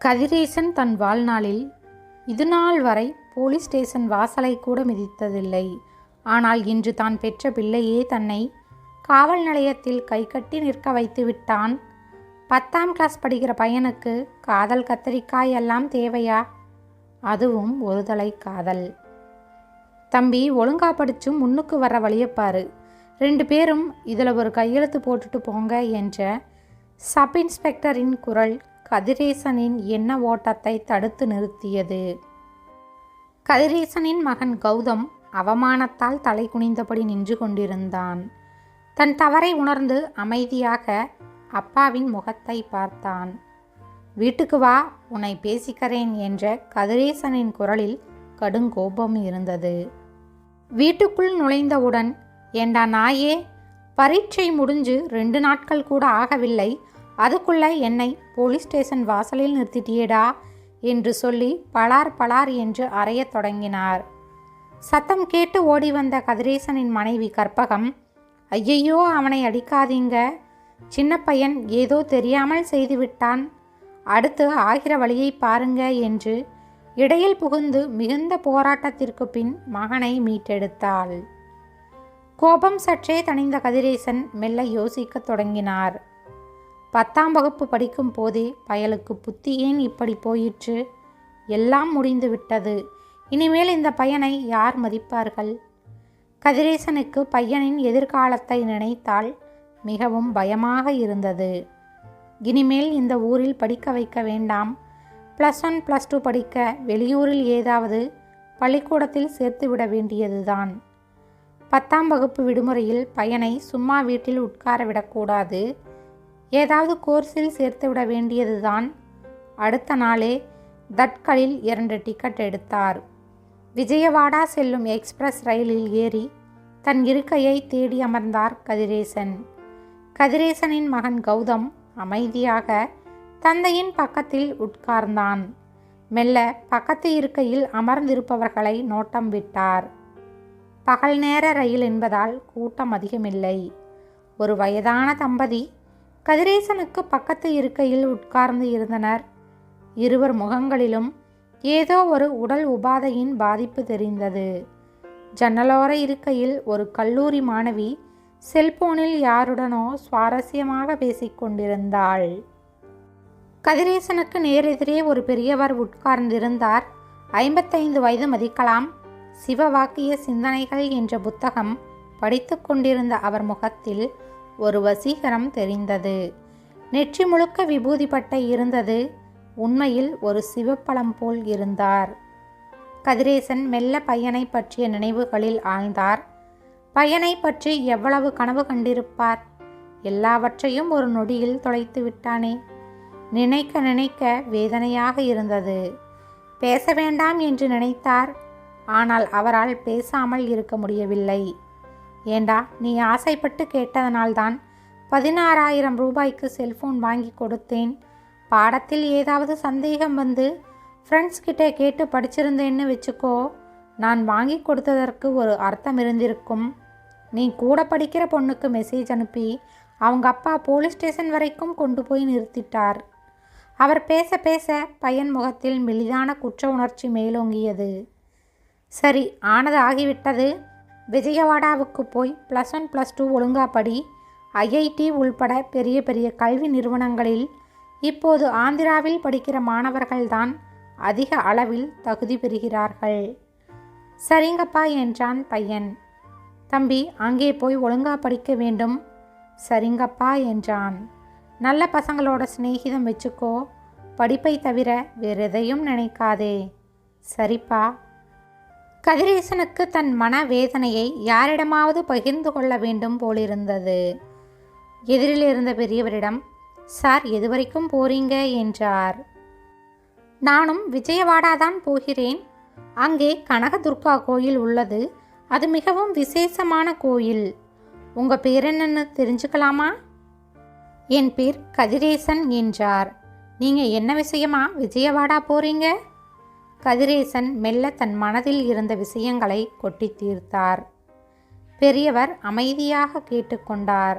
கதிரேசன் தன் வாழ்நாளில் இதுநாள் வரை போலீஸ் ஸ்டேஷன் வாசலை கூட மிதித்ததில்லை. ஆனால் இன்று தான் பெற்ற பிள்ளையே தன்னை காவல் நிலையத்தில் கைகட்டி நிற்க வைத்து விட்டான். பத்தாம் கிளாஸ் படிக்கிற பையனுக்கு காதல் கத்தரிக்காய் எல்லாம் தேவையா? அதுவும் ஒரு தலை காதல். தம்பி ஒழுங்கா படிச்சு முன்னுக்கு வர வழியப்பாரு ரெண்டு பேரும் இதில் ஒரு கையெழுத்து போட்டுட்டு போங்க என்ற சப் இன்ஸ்பெக்டரின் குரல் கதிரேசனின் எண்ண ஓட்டத்தை தடுத்து நிறுத்தியது. கதிரேசனின் மகன் கௌதம் அவமானத்தால் தலை குனிந்தபடி நின்று கொண்டிருந்தான். தன் தவறை உணர்ந்து அமைதியாக அப்பாவின் முகத்தை பார்த்தான். வீட்டுக்கு வா உன்னை பேசிக்கிறேன் என்ற கதிரேசனின் குரலில் கடுங்கோபம் இருந்தது. வீட்டுக்குள் நுழைந்தவுடன் ஏண்டா நாயே பரீட்சை முடிஞ்சு ரெண்டு நாட்கள் கூட ஆகவில்லை அதுக்குள்ளே என்னை போலீஸ் ஸ்டேஷன் வாசலில் நிறுத்திட்டியேடா என்று சொல்லி பலார் பலார் என்று அறையத் தொடங்கினார். சத்தம் கேட்டு ஓடி வந்த கதிரேசனின் மனைவி கற்பகம் ஐயையோ அவனை அடிக்காதீங்க. சின்ன பையன் ஏதோ தெரியாமல் செய்துவிட்டான் அடுத்து ஆகிற வழியை பாருங்க என்று இடையில் புகுந்து மிகுந்த போராட்டத்திற்கு பின் மகனை மீட்டெடுத்தாள். கோபம் சற்றே தணிந்த கதிரேசன் மெல்ல யோசிக்கத் தொடங்கினார். பத்தாம் வகுப்பு படிக்கும் போதே பயலுக்கு புத்தி ஏன் இப்படி போயிற்று? எல்லாம் முடிந்து விட்டது. இனிமேல் இந்த பையனை யார் மதிப்பார்கள்? கதிரேசனுக்கு பையனின் எதிர்காலத்தை நினைத்தால் மிகவும் பயமாக இருந்தது. இனிமேல் இந்த ஊரில் படிக்க வைக்க வேண்டாம். ப்ளஸ் ஒன் ப்ளஸ் டூ படிக்க வெளியூரில் ஏதாவது பள்ளிக்கூடத்தில் சேர்த்து விட வேண்டியதுதான். பத்தாம் வகுப்பு விடுமுறையில் பையனை சும்மா வீட்டில் உட்கார விடக்கூடாது. ஏதாவது கோர்ஸில் சேர்த்து விட வேண்டியதுதான். அடுத்த நாளே தட்கலில் இரண்டு டிக்கெட் எடுத்தார். விஜயவாடா செல்லும் எக்ஸ்பிரஸ் ரயிலில் ஏறி தன் இருக்கையை தேடி அமர்ந்தார் கதிரேசன். கதிரேசனின் மகன் கௌதம் அமைதியாக தந்தையின் பக்கத்தில் உட்கார்ந்தான். மெல்ல பக்கத்து இருக்கையில் அமர்ந்திருப்பவர்களை நோட்டம் விட்டார். பகல் நேர ரயில் என்பதால் கூட்டம் அதிகமில்லை. ஒரு வயதான தம்பதி கதிரேசனுக்கு பக்கத்து இருக்கையில் உட்கார்ந்து இருந்தனர். இருவர் முகங்களிலும் ஏதோ ஒரு உடல் உபாதையின் பாதிப்பு தெரிந்தது. ஜன்னலோர இருக்கையில் ஒரு கல்லூரி மாணவி செல்போனில் யாருடனோ சுவாரஸ்யமாக பேசிக்கொண்டிருந்தாள் கதிரேசனுக்கு நேரெதிரே ஒரு பெரியவர் உட்கார்ந்திருந்தார். ஐம்பத்தைந்து வயது மதிக்கலாம். சிவவாக்கிய சிந்தனைகள் என்ற புத்தகம் படித்து கொண்டிருந்த அவர் முகத்தில் ஒரு வசீகரம் தெரிந்தது. நெற்றி முழுக்க விபூதி பட்டை இருந்தது. உண்மையில் ஒரு சிவப்பழம் போல் இருந்தார். கதிரேசன் மெல்ல பையனை பற்றிய நினைவுகளில் ஆழ்ந்தார். பையனை பற்றி எவ்வளவு கனவு கண்டிருப்பார்? எல்லாவற்றையும் ஒரு நொடியில் தொலைத்து விட்டானே. நினைக்க நினைக்க வேதனையாக இருந்தது. பேச வேண்டாம் என்று நினைத்தார். ஆனால் அவரால் பேசாமல் இருக்க முடியவில்லை. ஏண்டா நீ ஆசைப்பட்டு கேட்டதனால்தான் பதினாறாயிரம் ரூபாய்க்கு செல்ஃபோன் வாங்கி கொடுத்தேன். பாடத்தில் ஏதாவது சந்தேகம் வந்து ஃப்ரெண்ட்ஸ் கிட்டே கேட்டு படிச்சிருந்தேன்னு வச்சுக்கோ நான் வாங்கி கொடுத்ததற்கு ஒரு அர்த்தம் இருந்திருக்கும். நீ கூட படிக்கிற பொண்ணுக்கு மெசேஜ் அனுப்பி அவங்க அப்பா போலீஸ் ஸ்டேஷன் வரைக்கும் கொண்டு போய் நிறுத்திட்டார். அவர் பேச பேச பையன் முகத்தில் மெலிதான குற்ற உணர்ச்சி மேலோங்கியது. சரி ஆனது ஆகிவிட்டது. விஜயவாடாவுக்கு போய் ப்ளஸ் ஒன் ப்ளஸ் டூ ஒழுங்கா படி ஐஐடி உள்பட பெரிய பெரிய கல்வி நிறுவனங்களில் இப்போது ஆந்திராவில் படிக்கிற மாணவர்கள்தான் அதிக அளவில் தகுதி பெறுகிறார்கள். சரிங்கப்பா என்றான் பையன். தம்பி அங்கே போய் ஒழுங்கா படிக்க வேண்டும். சரிங்கப்பா என்றான். நல்ல பசங்களோட சிநேகிதம் வச்சுக்கோ. படிப்பை தவிர வேறு எதையும் நினைக்காதே. சரிப்பா கதிரேசனுக்கு தன் மன வேதனையை யாரிடமாவது பகிர்ந்து கொள்ள வேண்டும் போலிருந்தது. எதிரில் இருந்த பெரியவரிடம் சார் எதுவரைக்கும் போறீங்க? என்றார். நானும் விஜயவாடா தான் போகிறேன். அங்கே கனகதுர்கா கோயில் உள்ளது. அது மிகவும் விசேஷமான கோயில். உங்கள் பேர் என்னன்னு தெரிஞ்சுக்கலாமா? என் பேர் கதிரேசன் என்றார். நீங்கள் என்ன விஷயமா விஜயவாடா போறீங்க? கதிரேசன் மெல்ல தன் மனதில் இருந்த விஷயங்களை கொட்டி தீர்த்தார். பெரியவர் அமைதியாக கேட்டுக்கொண்டார்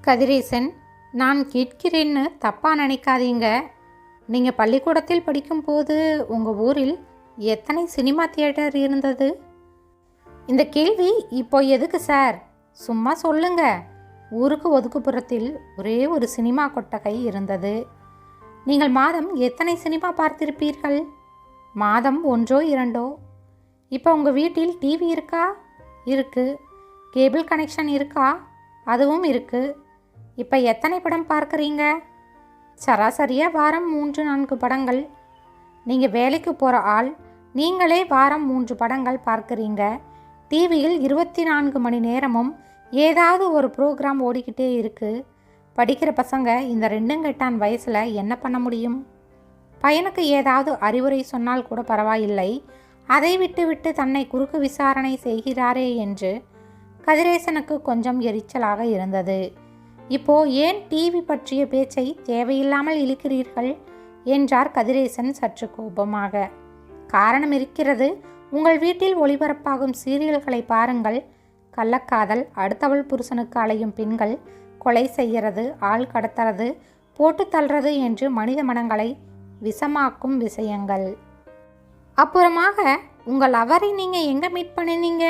கதிரேசன் நான் கேட்கிறேன்னு தப்பா நினைக்காதீங்க. நீங்கள் பள்ளிக்கூடத்தில் படிக்கும்போது உங்கள் ஊரில் எத்தனை சினிமா தியேட்டர் இருந்தது? இந்த கேள்வி இப்போ எதுக்கு சார்? சும்மா சொல்லுங்க. ஊருக்கு ஒதுக்குப்புறத்தில் ஒரே ஒரு சினிமா கொட்டகை இருந்தது. நீங்கள் மாதம் எத்தனை சினிமா பார்த்திருப்பீர்கள்? மாதம் ஒன்றோ இரண்டோ? இப்போ உங்கள் வீட்டில் டிவி இருக்கா? இருக்கு. கேபிள் கனெக்ஷன் இருக்கா? அதுவும் இருக்கு. இப்போ எத்தனை படம் பார்க்குறீங்க? சராசரியாக வாரம் மூன்று நான்கு படங்கள். நீங்கள் வேலைக்கு போகிற ஆள் நீங்களே வாரம் மூன்று படங்கள் பார்க்குறீங்க. டிவியில் இருபத்தி நான்கு மணி நேரமும் ஏதாவது ஒரு ப்ரோக்ராம் ஓடிக்கிட்டே இருக்குது படிக்கிற பசங்க இந்த ரெண்டுங்கெட்டான் வயசில் என்ன பண்ண முடியும்? பையனுக்கு ஏதாவது அறிவுரை சொன்னால் கூட பரவாயில்லை. அதை விட்டுவிட்டு தன்னை குறுக்கு விசாரணை செய்கிறாரே என்று கதிரேசனுக்கு கொஞ்சம் எரிச்சலாக இருந்தது. இப்போ ஏன் டிவி பற்றிய பேச்சை தேவையில்லாமல் இழுக்கிறீர்கள்? என்றார் கதிரேசன் சற்று கோபமாக. காரணம் இருக்கிறது. உங்கள் வீட்டில் ஒளிபரப்பாகும் சீரியல்களை பாருங்கள். கள்ளக்காதல் அடுத்தவள் புருஷனுக்கு அலையும் பெண்கள் கொலை செய்கிறது ஆள் கடத்துறது போட்டு தள்ளுறது என்று மனித மனங்களை விஷமாக்கும் விஷயங்கள். அப்புறமாக உங்கள் அவரை நீங்கள் எங்கே மீட் பண்ணினீங்க?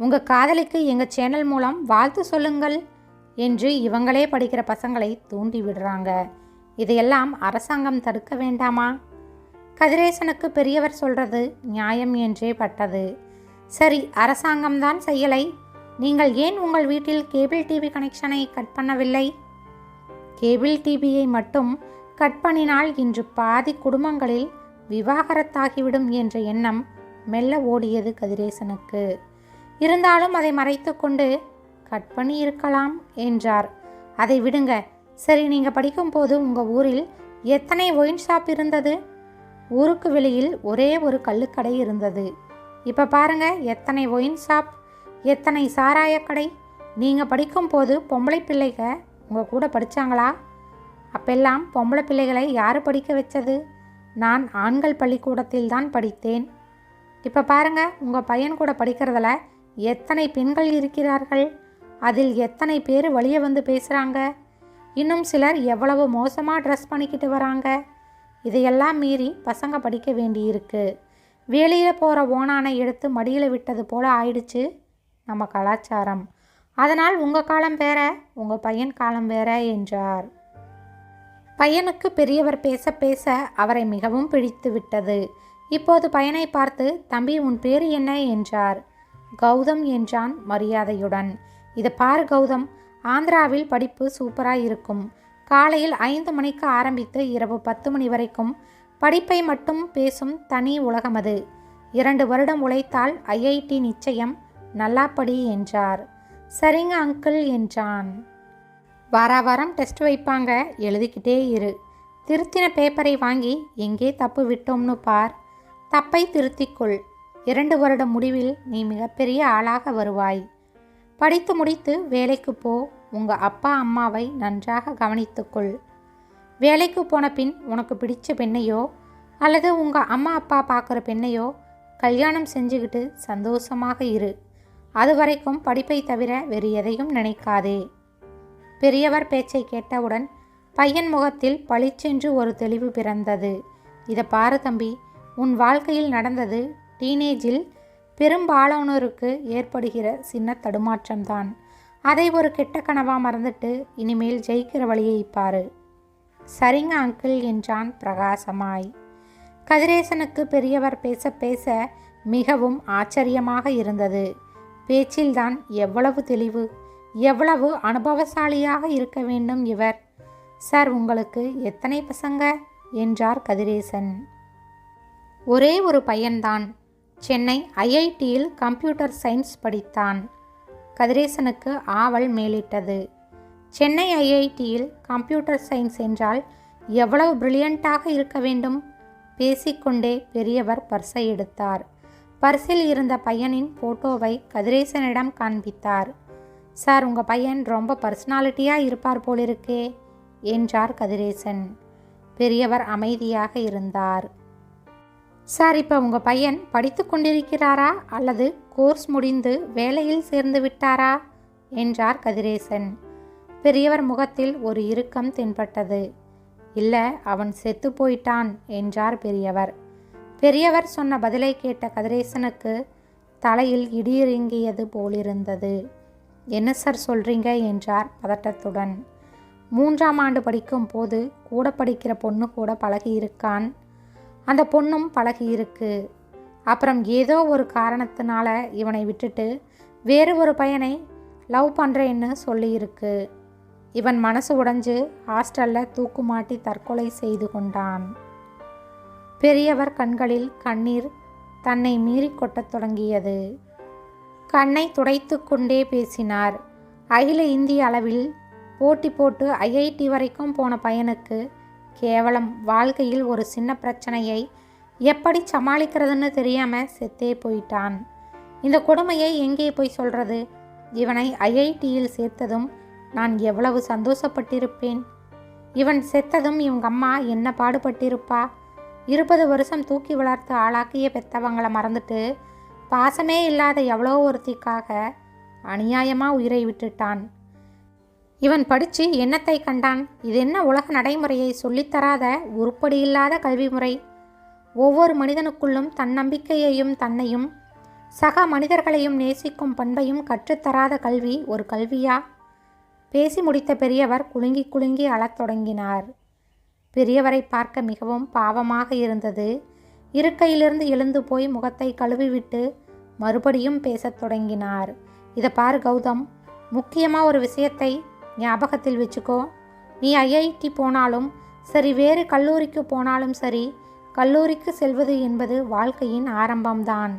உங்கள் காதலிக்கு எங்கள் சேனல் மூலம் வாழ்த்து சொல்லுங்கள் என்று இவங்களே படிக்கிற பசங்களை தூண்டி விடுறாங்க. இதையெல்லாம் அரசாங்கம் தடுக்க வேண்டாமா? கதிரேசனுக்கு பெரியவர் சொல்றது நியாயம் என்றே பட்டது. சரி அரசாங்கம்தான் செய்யலை நீங்கள் ஏன் உங்கள் வீட்டில் கேபிள் டிவி கனெக்ஷனை கட் பண்ணவில்லை? கேபிள் டிவியை மட்டும் கட் பண்ணினால் இன்று பாதி குடும்பங்களில் விவாகரத்தாகிவிடும் என்ற எண்ணம் மெல்ல ஓடியது கதிரேசனுக்கு. இருந்தாலும் அதை மறைத்து கொண்டு கட் பண்ணி இருக்கலாம் என்றார். அதை விடுங்க. சரி நீங்கள் படிக்கும்போது உங்கள் ஊரில் எத்தனை ஒயின் ஷாப் இருந்தது? ஊருக்கு வெளியில் ஒரே ஒரு கள்ளுக்கடை இருந்தது. இப்போ பாருங்க எத்தனை ஒயின் ஷாப் எத்தனை சாராயக்கடை நீங்கள் படிக்கும்போது பொம்பளை பிள்ளைக உங்கள் கூட படித்தாங்களா அப்பெல்லாம் பொம்பளை பிள்ளைகளை யார் படிக்க வச்சது? நான் ஆண்கள் பள்ளிக்கூடத்தில் தான் படித்தேன். இப்போ பாருங்க உங்கள் பையன் கூட படிக்கிறதுல எத்தனை பெண்கள் இருக்கிறார்கள்? அதில் எத்தனை பேர் வழியே வந்து பேசுகிறாங்க இன்னும் சிலர் எவ்வளவு மோசமாக ட்ரெஸ் பண்ணிக்கிட்டு வராங்க? இதையெல்லாம் மீறி பசங்க படிக்க வேண்டியிருக்கு. வேலையில் போகிற ஓனானை எடுத்து மடியில் விட்டது போல் ஆயிடுச்சு. நம்ம கலாச்சாரம். அதனால் உங்கள் காலம் வேற உங்கள் பையன் காலம் வேற என்றார். பையனுக்கு பெரியவர் பேச பேச அவரை மிகவும் பிடித்து விட்டது. இப்போது பையனை பார்த்து தம்பி உன் பேர் என்ன? என்றார். கௌதம் என்றான் மரியாதையுடன். இது பாரு கௌதம். ஆந்திராவில் படிப்பு சூப்பராக இருக்கும். காலையில் ஐந்து மணிக்கு ஆரம்பித்து இரவு பத்து மணி வரைக்கும் படிப்பை மட்டும் பேசும் தனி உலகம் அது இரண்டு வருடம் உழைத்தால் ஐஐடி நிச்சயம் நல்லா படி என்றார். சரிங்க அங்கிள் என்றான். வார வாரம் டெஸ்ட் வைப்பாங்க எழுதிக்கிட்டே இரு. திருத்தின பேப்பரை வாங்கி எங்கே தப்பு விட்டோம்னு பார். தப்பை திருத்திக்கொள். இரண்டு வருட முடிவில் நீ மிகப்பெரிய ஆளாக வருவாய். படித்து முடித்து வேலைக்கு போ. உங்கள் அப்பா அம்மாவை நன்றாக கவனித்துக்கொள் வேலைக்கு போன பின் உனக்கு பிடிச்ச பெண்ணையோ அல்லது உங்கள் அம்மா அப்பா பார்க்குற பெண்ணையோ கல்யாணம் செஞ்சுக்கிட்டு சந்தோஷமாக இரு. அதுவரைக்கும் படிப்பை தவிர வேறு எதையும் நினைக்காதே. பெரியவர் பேச்சை கேட்டவுடன் பையன் முகத்தில் பளிச்சென்று ஒரு தெளிவு பிறந்தது. இதை பாரு தம்பி உன் வாழ்க்கையில் நடந்தது டீனேஜில் பெரும்பாலானோருக்கு ஏற்படுகிற சின்ன தடுமாற்றம்தான். அதை ஒரு கெட்ட கனவாக மறந்துட்டு இனிமேல் ஜெயிக்கிற வழியை பாரு சரிங்க அங்கிள் என்றான் பிரகாசமாய். கதிரேசனுக்கு பெரியவர் பேச பேச மிகவும் ஆச்சரியமாக இருந்தது. பேச்சில்தான் எவ்வளவு தெளிவு எவ்வளவு அனுபவசாலியாக இருக்க வேண்டும் இவர். சார் உங்களுக்கு எத்தனை பசங்க? என்றார் கதிரேசன். ஒரே ஒரு பையன்தான். சென்னை ஐஐடியில் கம்ப்யூட்டர் சயின்ஸ் படித்தான். கதிரேசனுக்கு ஆவல் மேலிட்டது. சென்னை ஐஐடியில் கம்ப்யூட்டர் சயின்ஸ் என்றால் எவ்வளவு பிரில்லியண்ட்டாக இருக்க வேண்டும்? பேசிக்கொண்டே பெரியவர் பர்சை எடுத்தார். பர்ஸில் இருந்த பையனின் போட்டோவை கதிரேசனிடம் காண்பித்தார். சார் உங்கள் பையன் ரொம்ப பர்சனாலிட்டியாக இருப்பார் போலிருக்கே என்றார் கதிரேசன். பெரியவர் அமைதியாக இருந்தார். சார் இப்போ உங்கள் பையன் படித்து கொண்டிருக்கிறாரா? அல்லது கோர்ஸ் முடிந்து வேலையில் சேர்ந்து விட்டாரா? என்றார் கதிரேசன். பெரியவர் முகத்தில் ஒரு இறுக்கம் தென்பட்டது. இல்லை அவன் செத்து போயிட்டான் என்றார் பெரியவர். பெரியவர் சொன்ன பதிலை கேட்ட கதிரேசனுக்கு தலையில் இடியிறங்கியது போலிருந்தது. என்ன சார் சொல்கிறீங்க என்றார் பதட்டத்துடன். மூன்றாம் ஆண்டு படிக்கும் போது கூட படிக்கிற பொண்ணு கூட பழகியிருக்கான். அந்த பொண்ணும் பழகியிருக்கு. அப்புறம் ஏதோ ஒரு காரணத்தினால இவனை விட்டுட்டு வேறு ஒரு பையனை லவ் பண்ணுறேன்னு சொல்லியிருக்கு. இவன் மனசு உடைஞ்சு ஹாஸ்டலில் தூக்குமாட்டி தற்கொலை செய்து கொண்டான். பெரியவர் கண்களில் கண்ணீர் தன்னை மீறி கொட்டத் தொடங்கியது. கண்ணை துடைத்து கொண்டே பேசினார். அகில இந்திய அளவில் போட்டி போட்டு ஐஐடி வரைக்கும் போன பையனுக்கு கேவலம் வாழ்க்கையில் ஒரு சின்ன பிரச்சனையை எப்படி சமாளிக்கிறதுன்னு தெரியாமல் செத்தே போயிட்டான். இந்த கொடுமையை எங்கே போய் சொல்கிறது இவனை ஐஐடியில் சேர்த்ததும் நான் எவ்வளவு சந்தோஷப்பட்டிருப்பேன்? இவன் செத்ததும் இவங்க அம்மா என்ன பாடுபட்டிருப்பா? இருபது வருஷம் தூக்கி வளர்த்து ஆளாக்கிய பெத்தவங்களை மறந்துட்டு பாசமே இல்லாத எவ்வளோ ஒருத்திக்காக அநியாயமாக உயிரை விட்டுட்டான். இவன் படித்து என்னத்தை கண்டான்? இது என்ன உலக நடைமுறையை சொல்லித்தராத உருப்படியில்லாத கல்வி முறை? ஒவ்வொரு மனிதனுக்குள்ளும் தன்னம்பிக்கையையும் தன்னையும் சக மனிதர்களையும் நேசிக்கும் பண்பையும் கற்றுத்தராத கல்வி ஒரு கல்வியா? பேசி முடித்த பெரியவர் குலுங்கி குலுங்கி அழத் தொடங்கினார். பெரியவரை பார்க்க மிகவும் பாவமாக இருந்தது. இருக்கையிலிருந்து எழுந்து போய் முகத்தை கழுவிவிட்டு மறுபடியும் பேசத் தொடங்கினார். இதை பார் கௌதம் முக்கியமாக ஒரு விஷயத்தை ஞாபகத்தில் வச்சுக்கோ. நீ ஐஐடி போனாலும் சரி வேறு கல்லூரிக்கு போனாலும் சரி கல்லூரிக்கு செல்வது என்பது வாழ்க்கையின் ஆரம்பம்தான்.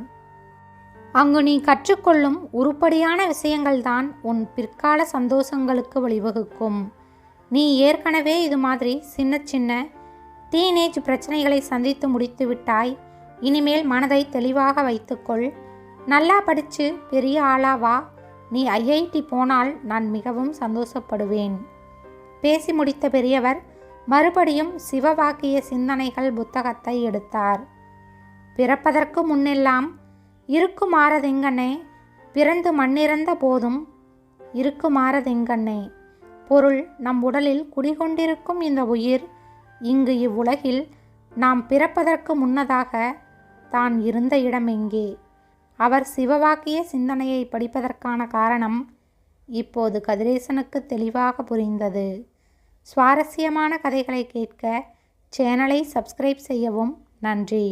அங்கு நீ கற்றுக்கொள்ளும் உருப்படியான விஷயங்கள்தான் உன் பிற்கால சந்தோஷங்களுக்கு வழிவகுக்கும். நீ ஏற்கனவே இது மாதிரி சின்ன சின்ன டீனேஜ் பிரச்சனைகளை சந்தித்து முடித்து விட்டாய். இனிமேல் மனதை தெளிவாக வைத்துக்கொள். நல்லா படித்து பெரிய ஆளாவா நீ ஐஐடி போனால் நான் மிகவும் சந்தோஷப்படுவேன். பேசி முடித்த பெரியவர் மறுபடியும் சிவவாக்கிய சிந்தனைகள் புத்தகத்தை எடுத்தார். பிறப்பதற்கு முன்னெல்லாம் இருக்குமாறதெங்கண்ணே பிறந்து மண்ணிறந்த போதும் இருக்குமாறதெங்கண்ணே பொருள் நம் உடலில் குடிகொண்டிருக்கும் இந்த உயிர் இங்கு இவ்வுலகில் நாம் பிறப்பதற்கு முன்னதாக தான் இருந்த இடம் எங்கே? அவர் சிவவாக்கிய சிந்தனையை படிப்பதற்கான காரணம் இப்போது கதிரேசனுக்கு தெளிவாக புரிந்தது. சுவாரஸ்யமான கதைகளை கேட்க சேனலை சப்ஸ்கிரைப் செய்யவும் நன்றி.